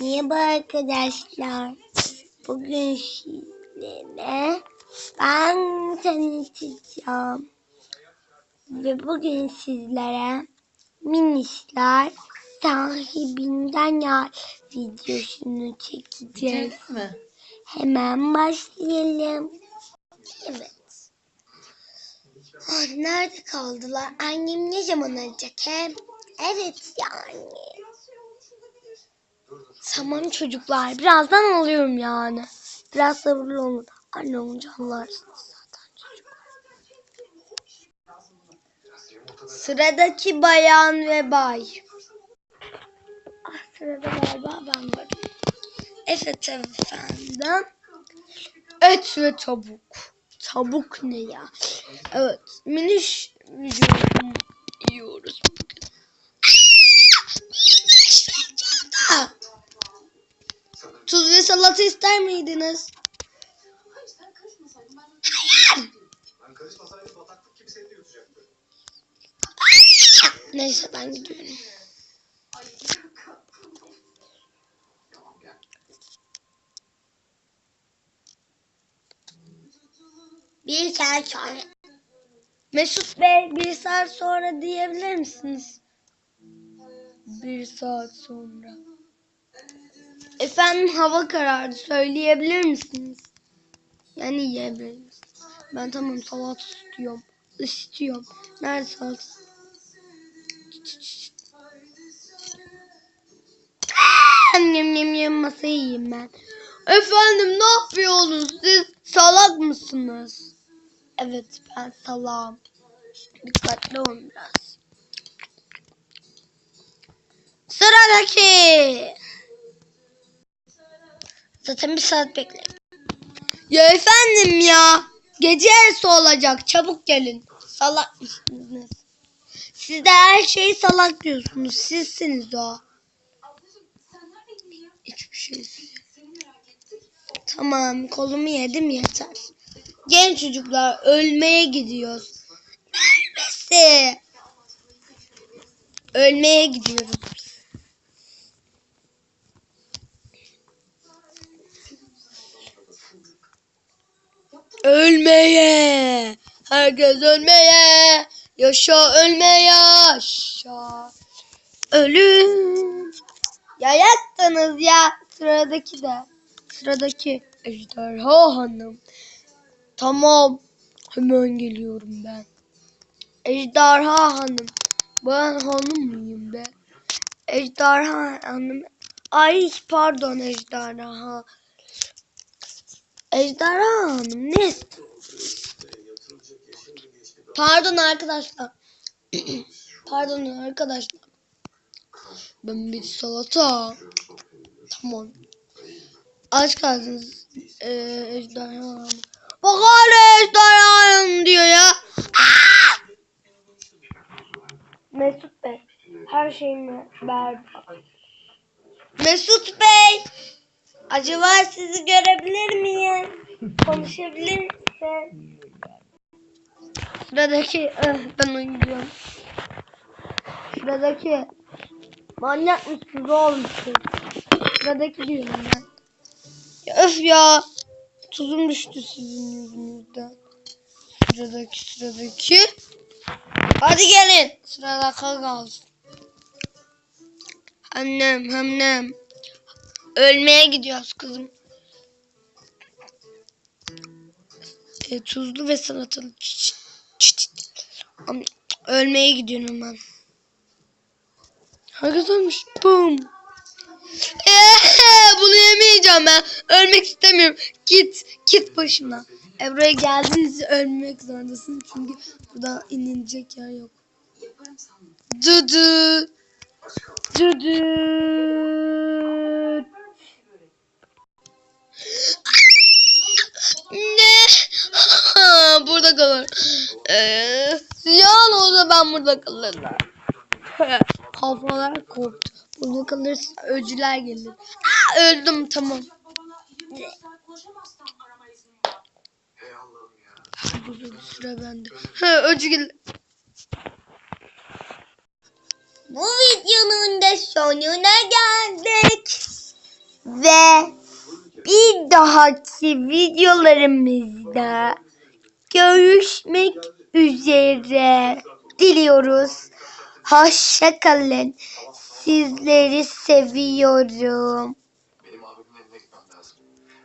Merhaba arkadaşlar. Bugün sizlere ben tanıtacağım. Ve bugün sizlere minişler sahibinden ya videosunu çekeceğiz. Mi? Hemen başlayalım. Evet. Ah, nerede kaldılar? Annem ne zaman arayacak hem? Evet yani. Tamam çocuklar. Birazdan alıyorum yani. Biraz sabırlı olun. Anne olunca anlarsınız zaten çocuklar. Sıradaki bayan ve bay. Ah sırada galiba ben varım. Evet efendim. Et ve tavuk. Tavuk ne ya? Evet. Miniş vücudu yiyoruz bugün. Tuz ve salata ister miydiniz? Ben karışmasaydım bataklık gibi seni de yutacaktı. Neyse ben gidiyorum. Bir saat sonra. Mesut Bey bir saat sonra diyebilir misiniz? Bir saat sonra. Efendim hava karardı söyleyebilir misiniz? Yani yiyebilir misiniz? Ben tamam salat istiyorum. İstiyorum. Nerede salat? Yem yem yem masayı yiyeyim ben. Efendim ne yapıyorsunuz siz? Salak mısınız? Evet ben salağım. Dikkatli olun biraz. Sıradaki. Zaten bir saat bekleyin. Ya efendim ya. Gece yarısı olacak. Çabuk gelin. Salak mısınız? Siz de her şeyi salak diyorsunuz. Sizsiniz o. Hiçbir şey Tamam kolumu yedim yeter. Genç çocuklar ölmeye gidiyoruz. Ölmesi. Ölmeye gidiyoruz. Ölmeye. Herkes ölmeye. Yaşa ölmeye yaşa. Ölüm. Ya yattınız ya. Sıradaki de. Sıradaki Ejderha Hanım. Tamam. Hemen geliyorum ben. Ejderha Hanım. Ben hanım mıyım be? Ejderha Hanım. Ay pardon Ejderha. Ejderha Hanım ne? Pardon arkadaşlar. pardon arkadaşlar. Ben bir salata. Tamam. Aç kaldınız. Ee, ejderha hanım. Bak hala ejderha hanım diyor ya. Aa! Mesut Bey. Her şeyimi berbat. Mesut Bey. Acaba sizi görebilir miyim? Konuşabilir misin? Sıradaki eh, ben uyuyorum. Sıradaki manyak mısınız oğlum siz? Sıradaki diyorum ben. Ya öf ya. Tuzum düştü sizin yüzünüzden. Sıradaki sıradaki. Hadi gelin. Sırada kalsın. Annem annem. Ölmeye gidiyoruz kızım. E, tuzlu ve. Am- Ölmeye gidiyorum ben. Herkes ölmüş. Bum. Eee, bunu yemeyeceğim ben. Ölmek istemiyorum. Git. Git başımdan. E, buraya geldiniz ölmek zorundasın. Çünkü burada inilecek yer yok. Dudu. Dudu. Olsa ben burada kalırım. Kafalar koptu. Burada kalırsa öcüler gelir. Aa, öldüm tamam. Burada sıra bende. Ha, öcü gelir. Bu videonun da sonuna geldik. dahaki videolarımızda görüşmek üzere diliyoruz. Hoşça kalın. Sizleri seviyorum.